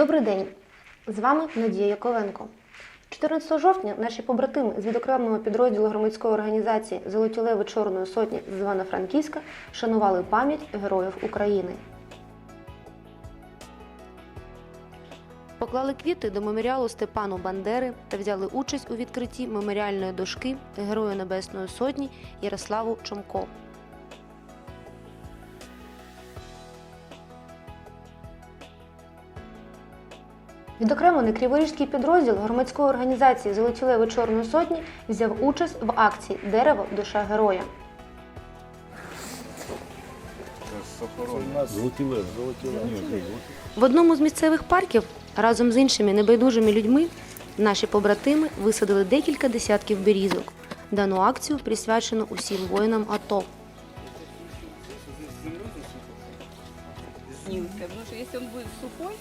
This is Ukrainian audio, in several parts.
Добрий день! З вами Надія Яковенко. 14 жовтня наші побратими з відокремленого підрозділу громадської організації Золоті леви Чорної сотні з Івано-Франківська шанували пам'ять героїв України. Поклали квіти до меморіалу Степану Бандери та взяли участь у відкритті меморіальної дошки Герою Небесної Сотні Ярославу Чомко. Відокремлений Криворізький підрозділ громадської організації Золоті леви Чорної сотні взяв участь в акції Дерево душа героя. Золоті лев, золоті лев. В одному з місцевих парків разом з іншими небайдужими людьми наші побратими висадили декілька десятків берізок. Дану акцію присвячено усім воїнам АТО. Снился. Потому что если он будет сухой,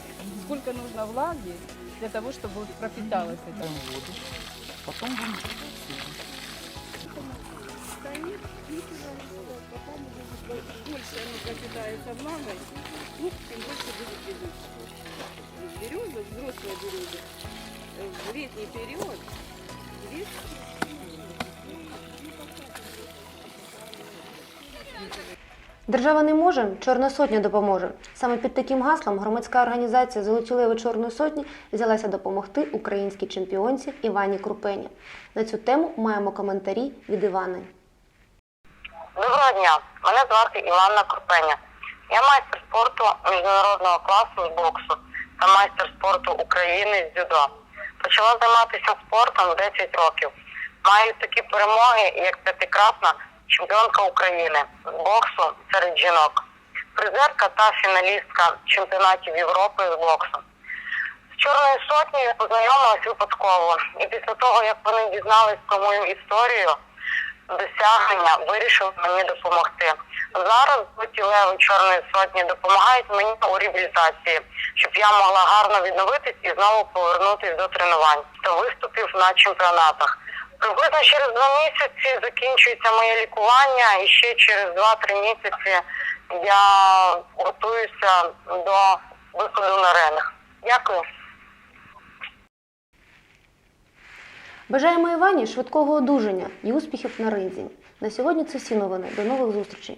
сколько нужно влаги для того, чтобы пропиталось это. Потім будемо. Больше оно пропитается влагой, ну, тем больше будет береза. Береза, взрослая береза, э, в летний период Держава не може, Чорна сотня допоможе. Саме під таким гаслом громадська організація Золоті леви Чорної сотні взялася допомогти українській чемпіонці Івані Крупені. На цю тему маємо коментарі від Івани. Доброго дня, мене звати Іванна Крупеня. Я майстер спорту міжнародного класу з боксу та майстер спорту України з дзюдо. Почала займатися спортом 10 років. Маю такі перемоги, як п'ятикрасна чемпіонка України з боксу серед жінок, призерка та фіналістка чемпіонатів Європи з боксу. З Чорною сотнею познайомилась випадково, і після того, як вони дізнались про мою історію, досягнення вирішили мені допомогти. Зараз ті леви Чорної сотні допомагають мені у реабілітації, щоб я могла гарно відновитись і знову повернутись до тренувань та виступів на чемпіонатах. Приблизно через два місяці закінчується моє лікування, і ще через два-три місяці я готуюся до виходу на ринок. Дякую. Бажаємо Івані швидкого одужання і успіхів на ринзі. На сьогодні це всі новини. До нових зустрічей.